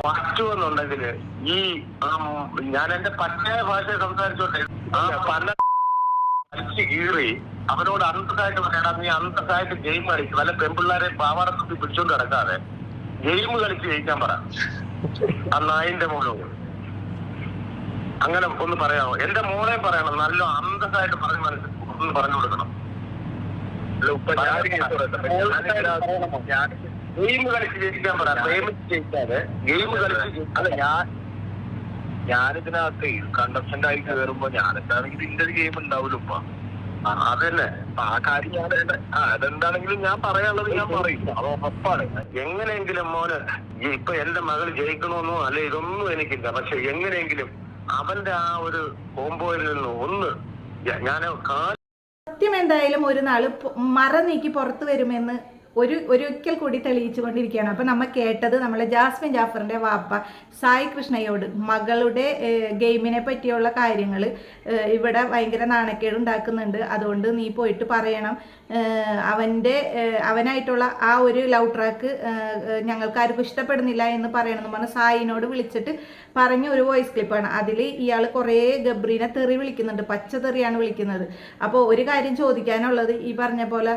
പറ്റുമെന്നുണ്ടെങ്കിൽ ഈ ഞാൻ എന്റെ പറ്റേ ഭാഷ സംസാരിച്ചോട്ടെ. ആ പല വലിച്ചു കീറി അവനോട് അന്തസ്സായിട്ട് പറയണം നീ അന്തസ്സായിട്ട് ഗെയിം കളിക്കും. വല്ല പെൺപിള്ളേരെ പാവാറത്തി പിടിച്ചോണ്ട് കിടക്കാതെ ഗെയിം കളിച്ച് ജയിക്കാൻ പറ. ആ നായിന്റെ മോളോട് അങ്ങനെ ഒന്ന് പറയാമോ? എന്റെ മോളെ പറയണം നല്ല അന്തസ്സായിട്ട് പറഞ്ഞ് മനസ്സിൽ ഒന്ന് പറഞ്ഞു കൊടുക്കണം. ഞാൻ ഗെയിം കളിച്ച് ജയിക്കാൻ പറ. ഗെയിം അല്ല ഞാൻ ഞാനിതിനകത്ത് കണ്ടസ്റ്റന്റ് ആയി കയറുമ്പോ ഞാൻ എന്താണെങ്കിലും ഇതിന്റെ ഒരു ഗെയിം ഉണ്ടാവില്ല ഉപ്പ. ആ, അതന്നെ. ആ കാര്യം ഞാൻ ആ, അതെന്താണെങ്കിലും ഞാൻ പറയാനുള്ളത് ഞാൻ പറയും. അത് ഉറപ്പാണ്. എങ്ങനെയെങ്കിലും മോന് ഇപ്പൊ എന്റെ മകൾ ജയിക്കണമെന്നോ അല്ലെ ഇതൊന്നും എനിക്കില്ല. പക്ഷെ എങ്ങനെയെങ്കിലും അവന്റെ ആ ഒരു കോമ്പോയിൽ നിന്ന് ഒന്ന് ഞാൻ സത്യം എന്തായാലും ഒരു നാൾ മറ നീക്കി പുറത്തു വരുമെന്ന് ഒരു ഒരിക്കൽ കൂടി തെളിയിച്ചു കൊണ്ടിരിക്കുകയാണ് അപ്പം നമ്മൾ കേട്ടത് നമ്മളെ ജാസ്മിൻ ജാഫറിന്റെ വാപ്പ സായി കൃഷ്ണയോട് മകളുടെ ഗെയിമിനെ പറ്റിയുള്ള കാര്യങ്ങൾ ഇവിടെ ഭയങ്കര നാണക്കേട് ഉണ്ടാക്കുന്നുണ്ട്. അതുകൊണ്ട് നീ പോയിട്ട് പറയണം. അവന്റെ അവനായിട്ടുള്ള ആ ഒരു ലവ് ട്രാക്ക് ഞങ്ങൾക്ക് ആർക്കും ഇഷ്ടപ്പെടുന്നില്ല എന്ന് പറയണമെന്ന് പറഞ്ഞ് സായിനോട് വിളിച്ചിട്ട് പറഞ്ഞ ഒരു വോയിസ് ക്ലിപ്പാണ്. അതിൽ ഇയാൾ കുറേ ഗബ്രീനെ തെറി വിളിക്കുന്നുണ്ട്. പച്ച തെറിയാണ് വിളിക്കുന്നത്. അപ്പോൾ ഒരു കാര്യം ചോദിക്കാനുള്ളത് ഈ പറഞ്ഞ പോലെ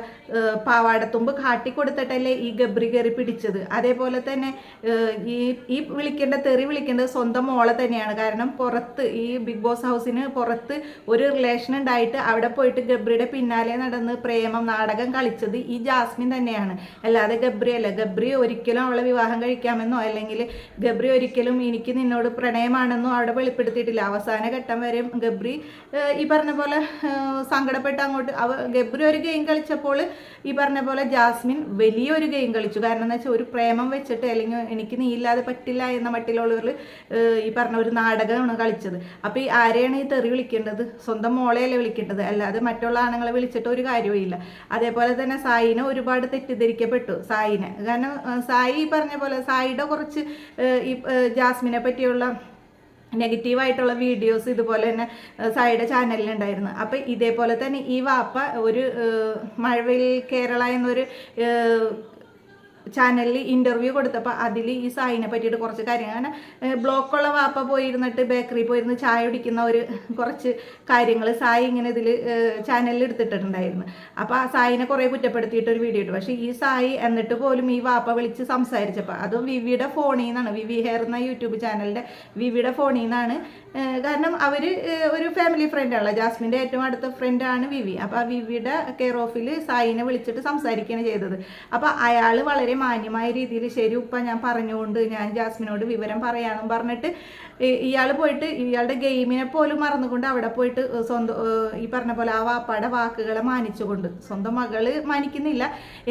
പാവാടത്തുമ്പ് പാവാടത്തുമ്പ് കാട്ടിക്കൊടുത്തിട്ടല്ലേ ഈ ഗബ്രി കയറി പിടിച്ചത്. അതേപോലെ തന്നെ ഈ ഈ വിളിക്കേണ്ട തെറി വിളിക്കേണ്ടത് സ്വന്തം മോളെ തന്നെയാണ്. കാരണം പുറത്ത് ഈ ബിഗ് ബോസ് ഹൗസിന് പുറത്ത് ഒരു റിലേഷൻ ഉണ്ടായിട്ട് അവിടെ പോയിട്ട് ഗബ്രിയുടെ പിന്നാലെ നടന്ന് പ്രേമം നാടകം കളിച്ചത് ഈ ജാസ്മിൻ തന്നെയാണ്. അല്ലാതെ ഗബ്രി അല്ല. ഗബ്രി ഒരിക്കലും അവളെ വിവാഹം കഴിക്കാമെന്നോ അല്ലെങ്കിൽ ഗബ്രി ഒരിക്കലും എനിക്ക് നിന്നോട് പ്രണയമാണെന്നോ അവിടെ വെളിപ്പെടുത്തിയിട്ടില്ല. അവസാന ഘട്ടം വരെ ഗബ്രി ഈ പറഞ്ഞ പോലെ സങ്കടപ്പെട്ട് അങ്ങോട്ട് അവ ഗബ്രി ഒരു ഗെയിം കളിച്ചപ്പോൾ ഈ പറഞ്ഞ പോലെ ജാസ്മിൻ വലിയൊരു ഗെയിം കളിച്ചു. കാരണം എന്ന് വെച്ചാൽ ഒരു പ്രേമം വെച്ചിട്ട് അല്ലെങ്കിൽ എനിക്ക് നീ ഇല്ലാതെ പറ്റില്ല എന്ന മട്ടിലുള്ളവർ ഈ പറഞ്ഞ ഒരു നാടകമാണ് കളിച്ചത്. അപ്പോൾ ഈ ആരെയാണ് ഈ തെറി വിളിക്കേണ്ടത്? സ്വന്തം മോളെയല്ലേ വിളിക്കേണ്ടത്? അല്ലാതെ മറ്റുള്ള ആണുങ്ങളെ വിളിച്ചിട്ട് ഒരു കാര്യവുമില്ല. അതേപോലെ തന്നെ സായിനെ ഒരുപാട് തെറ്റിദ്ധരിക്കപ്പെട്ടു സായിനെ. കാരണം സായി പറഞ്ഞ പോലെ സായിയുടെ കുറച്ച് ഈ ജാസ്മിനെ പറ്റിയുള്ള നെഗറ്റീവായിട്ടുള്ള വീഡിയോസ് ഇതുപോലെ തന്നെ സൈഡ് ചാനലിലുണ്ടായിരുന്നു. അപ്പം ഇതേപോലെ തന്നെ ഈ വാപ്പ ഒരു മഴവിൽ കേരള എന്നൊരു ചാനലിൽ ഇന്റർവ്യൂ കൊടുത്തപ്പോൾ അതിൽ ഈ സായിനെ പറ്റിയിട്ട് കുറച്ച് കാര്യങ്ങൾ. അങ്ങനെ ബ്ലോക്കുള്ള വാപ്പ പോയിരുന്നിട്ട് ബേക്കറി പോയിരുന്ന് ചായ കുടിക്കുന്ന ഒരു കുറച്ച് കാര്യങ്ങൾ സായി ഇങ്ങനെ ഇതിൽ ചാനലിൽ എടുത്തിട്ടുണ്ടായിരുന്നു അപ്പോൾ ആ സായിനെ കുറേ കുറ്റപ്പെടുത്തിയിട്ട് ഒരു വീഡിയോ ഇട്ടു. പക്ഷേ ഈ സായി എന്നിട്ട് പോലും ഈ വാപ്പ വിളിച്ച് സംസാരിച്ചപ്പോൾ അതും വിവിയുടെ ഫോണിൽ നിന്നാണ്. വിവി ഹെയർ എന്ന യൂട്യൂബ് ചാനലിന്റെ വിവിയുടെ ഫോണിൽ നിന്നാണ് കാരണം അവർ ഒരു ഫാമിലി ഫ്രണ്ടാണല്ലോ ജാസ്മിന്റെ ഏറ്റവും അടുത്ത ഫ്രണ്ടാണ് വിവി. അപ്പോൾ ആ വിവിയുടെ കെയർ ഓഫിൽ സായിനെ വിളിച്ചിട്ട് സംസാരിക്കുകയാണ് ചെയ്തത്. അപ്പോൾ അയാൾ വളരെ മാന്യമായ രീതിയിൽ ശരി ഉപ്പ ഞാൻ പറഞ്ഞുകൊണ്ട് ഞാൻ ജാസ്മിനോട് വിവരം പറയാനും പറഞ്ഞിട്ട് ഇയാൾ പോയിട്ട് ഇയാളുടെ ഗെയിമിനെ പോലും മറന്നുകൊണ്ട് അവിടെ പോയിട്ട് സ്വന്തം ഈ പറഞ്ഞ പോലെ ആ വാപ്പയുടെ വാക്കുകളെ മാനിച്ചുകൊണ്ട് സ്വന്തം മകൾ മാനിക്കുന്നില്ല.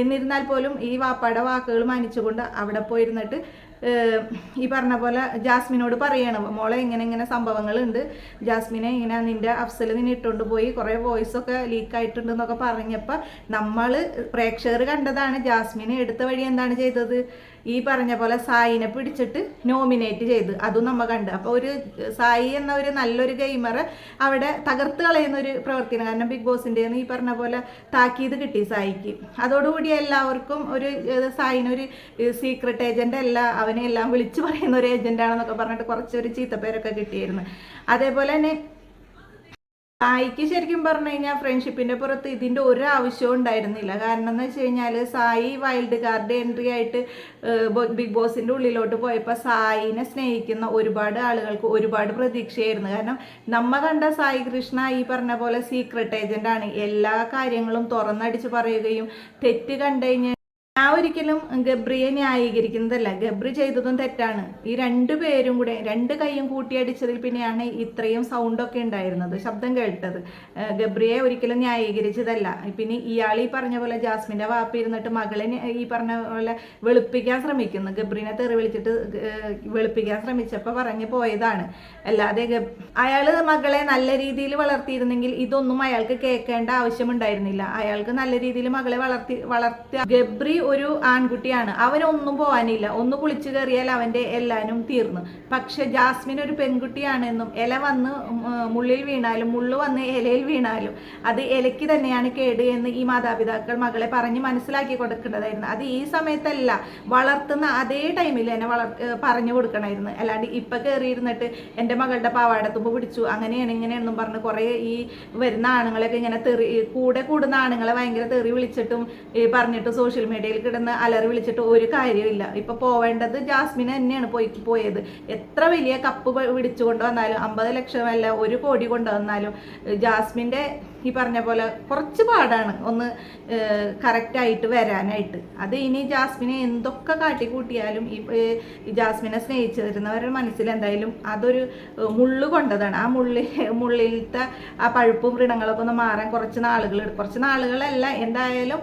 എന്നിരുന്നാൽ പോലും ഈ വാപ്പയുടെ വാക്കുകൾ മാനിച്ചുകൊണ്ട് അവിടെ പോയിരുന്നിട്ട് ഈ പറഞ്ഞ പോലെ ജാസ്മിനോട് പറയണം മോളെ ഇങ്ങനെ ഇങ്ങനെ സംഭവങ്ങൾ ഉണ്ട് ജാസ്മിനെ ഇങ്ങനെ നിന്റെ അഫ്സൽ നിന്നെ ഇട്ടുകൊണ്ട് പോയി കുറേ വോയിസ് ഒക്കെ ലീക്ക് ആയിട്ടുണ്ട് എന്നൊക്കെ പറഞ്ഞപ്പോൾ നമ്മൾ പ്രേക്ഷകർ കണ്ടതാണ് ജാസ്മിനെ എടുത്ത വഴി എന്താണ് ചെയ്തത്. ഈ പറഞ്ഞ പോലെ സായിനെ പിടിച്ചിട്ട് നോമിനേറ്റ് ചെയ്ത്. അതും നമ്മൾ കണ്ട്. അപ്പോൾ ഒരു സായി എന്ന ഒരു നല്ലൊരു ഗെയിമറെ അവിടെ തകർത്ത് കളയുന്ന ഒരു പ്രവർത്തിയാണ്. കാരണം ബിഗ് ബോസിന്റെ ഈ പറഞ്ഞ പോലെ താക്കീത് കിട്ടി സായിക്ക്. അതോടുകൂടി എല്ലാവർക്കും ഒരു സായിനൊരു സീക്രട്ട് ഏജന്റ് അല്ല അവനെ എല്ലാം വിളിച്ചു പറയുന്ന ഒരു ഏജന്റ് ആണെന്നൊക്കെ പറഞ്ഞിട്ട് കുറച്ചൊരു ചീത്തപ്പേരൊക്കെ കിട്ടിയിരുന്നു. അതേപോലെ തന്നെ സായിക്ക് ശരിക്കും പറഞ്ഞു കഴിഞ്ഞാൽ ഫ്രണ്ട്ഷിപ്പിന്റെ പുറത്ത് ഇതിന്റെ ഒരു ആവശ്യവും ഉണ്ടായിരുന്നില്ല. കാരണം എന്ന് വെച്ച് കഴിഞ്ഞാൽ സായി വൈൽഡ് കാർഡ് എൻട്രി ആയിട്ട് ബിഗ് ബോസിന്റെ ഉള്ളിലോട്ട് പോയപ്പോൾ സായിനെ സ്നേഹിക്കുന്ന ഒരുപാട് ആളുകൾക്ക് ഒരുപാട് പ്രതീക്ഷയായിരുന്നു. കാരണം നമ്മ കണ്ട സായി കൃഷ്ണ ഈ പറഞ്ഞ പോലെ സീക്രട്ട് ഏജന്റ് ആണ്. എല്ലാ കാര്യങ്ങളും തുറന്നടിച്ച് പറയുകയും തെറ്റ് കണ്ടു കഴിഞ്ഞാൽ ഞാൻ ഒരിക്കലും ഗബ്രിയെ ന്യായീകരിക്കുന്നതല്ല. ഗബ്രി ചെയ്തതും തെറ്റാണ്. ഈ രണ്ടു പേരും കൂടെ രണ്ട് കൈയും കൂട്ടിയടിച്ചതിൽ പിന്നെയാണ് ഇത്രയും സൗണ്ടൊക്കെ ഉണ്ടായിരുന്നത് ശബ്ദം കേട്ടത്. ഗബ്രിയെ ഒരിക്കലും ന്യായീകരിച്ചതല്ല. പിന്നെ ഇയാൾ ഈ പറഞ്ഞ പോലെ ജാസ്മിന്റെ വാപ്പ് ഇരുന്നിട്ട് മകളെ ഈ പറഞ്ഞ പോലെ വെളുപ്പിക്കാൻ ശ്രമിക്കുന്നു. ഗബ്രിനെ തെറി വിളിച്ചിട്ട് വെളുപ്പിക്കാൻ ശ്രമിച്ചപ്പോൾ പറഞ്ഞു പോയതാണ്. അല്ലാതെ അയാൾ മകളെ നല്ല രീതിയിൽ വളർത്തിയിരുന്നെങ്കിൽ ഇതൊന്നും അയാൾക്ക് കേൾക്കേണ്ട ആവശ്യമുണ്ടായിരുന്നില്ല. അയാൾക്ക് നല്ല രീതിയിൽ മകളെ വളർത്തി വളർത്തിയ ഗബ്രി ഒരു ആൺകുട്ടിയാണ്. അവനൊന്നും പോകാനില്ല ഒന്ന് കുളിച്ചു കയറിയാൽ അവന്റെ എല്ലാനും തീർന്നു. പക്ഷെ ജാസ്മിൻ ഒരു പെൺകുട്ടിയാണെന്നും ഇല വന്ന് മുള്ളിൽ വീണാലും മുള്ളു വന്ന് ഇലയിൽ വീണാലും അത് ഇലയ്ക്ക് തന്നെയാണ് കേട് എന്ന് ഈ മാതാപിതാക്കൾ മകളെ പറഞ്ഞ് മനസ്സിലാക്കി കൊടുക്കേണ്ടതായിരുന്നു. അത് ഈ സമയത്തല്ല വളർത്തുന്ന അതേ ടൈമിൽ തന്നെ വളർ പറഞ്ഞു കൊടുക്കണമായിരുന്നു. അല്ലാണ്ട് ഇപ്പം കയറിയിരുന്നിട്ട് എന്റെ മകളുടെ പാവാടത്തുമ്പ് പിടിച്ചു. അങ്ങനെയാണ് ഇങ്ങനെയാണെന്നും പറഞ്ഞ് കുറേ ഈ വരുന്ന ആണുങ്ങളൊക്കെ ഇങ്ങനെ തെറി കൂടെ കൂടുന്ന ആണുങ്ങളെ ഭയങ്കര തെറി വിളിച്ചിട്ടും പറഞ്ഞിട്ട് സോഷ്യൽ മീഡിയയിൽ കിടന്ന് അലറി വിളിച്ചിട്ട് ഒരു കാര്യമില്ല ഇപ്പൊ പോവേണ്ടത് ജാസ്മിൻ തന്നെയാണ് പോയി പോയത്. എത്ര വലിയ കപ്പ് പിടിച്ചു കൊണ്ടുവന്നാലും അമ്പത് ലക്ഷം അല്ല ഒരു കോടി കൊണ്ടുവന്നാലും ജാസ്മിന്റെ ഈ പറഞ്ഞ പോലെ കുറച്ച് പാടാണ്. ഒന്ന് കറക്റ്റായിട്ട് വരാനായിട്ട്. അത് ഇനി ജാസ്മിനെ എന്തൊക്കെ കാട്ടിക്കൂട്ടിയാലും ഈ ജാസ്മിനെ ഈ ജാസ്മിനെ സ്നേഹിച്ചിരുന്നവരുടെ മനസ്സിൽ എന്തായാലും അതൊരു മുള്ള് കൊണ്ടതാണ്. ആ മുള്ളി മുള്ളിലത്തെ ആ പഴുപ്പും വൃണങ്ങളൊക്കെ ഒന്ന് മാറാൻ കുറച്ച് നാളുകൾ കുറച്ച് നാളുകളല്ല എന്തായാലും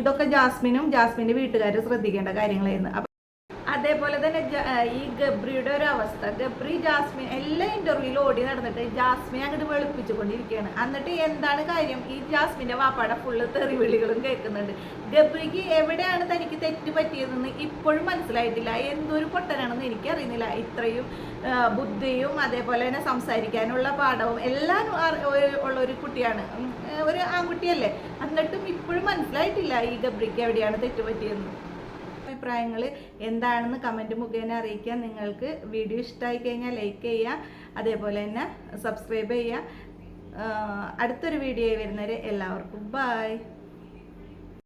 ഇതൊക്കെ ജാസ്മിനും ജാസ്മിന്റെ വീട്ടുകാരും ശ്രദ്ധിക്കേണ്ട കാര്യങ്ങളായിരുന്നു. അതേപോലെ തന്നെ ഈ ഗബ്രിയുടെ ഒരു അവസ്ഥ ഗബ്രി ജാസ്മിൻ എല്ലാ ഇന്റർവ്യൂവിലും ഓടി നടന്നിട്ട് ജാസ്മിൻ അങ്ങോട്ട് വെളുപ്പിച്ചുകൊണ്ടിരിക്കുകയാണ്. എന്നിട്ട് എന്താണ് കാര്യം? ഈ ജാസ്മിന്റെ വാപ്പാടെ ഫുള്ള് തെറിവിളികളും കേൾക്കുന്നുണ്ട്. ഗബ്രിക്ക് എവിടെയാണ് തനിക്ക് തെറ്റ് പറ്റിയതെന്ന് ഇപ്പോഴും മനസ്സിലായിട്ടില്ല. എന്തൊരു പൊട്ടനാണെന്ന് എനിക്കറിയുന്നില്ല. ഇത്രയും ബുദ്ധിയും അതേപോലെ തന്നെ സംസാരിക്കാനുള്ള പാഠവും എല്ലാം ഉള്ള ഒരു കുട്ടിയാണ്. ഒരു ആൺകുട്ടിയല്ലേ? എന്നിട്ടും ഇപ്പോഴും മനസ്സിലായിട്ടില്ല ഈ ഗബ്രിക്ക് എവിടെയാണ് തെറ്റ് പറ്റിയതെന്ന്. അഭിപ്രായങ്ങൾ എന്താണെന്ന് കമന്റ് മുഖേന അറിയിക്കുക. നിങ്ങൾക്ക് വീഡിയോ ഇഷ്ടമായി കഴിഞ്ഞാൽ ലൈക്ക് ചെയ്യുക. അതേപോലെ തന്നെ സബ്സ്ക്രൈബ് ചെയ്യുക. അടുത്തൊരു വീഡിയോ വരുന്നവരെ എല്ലാവർക്കും ബായ്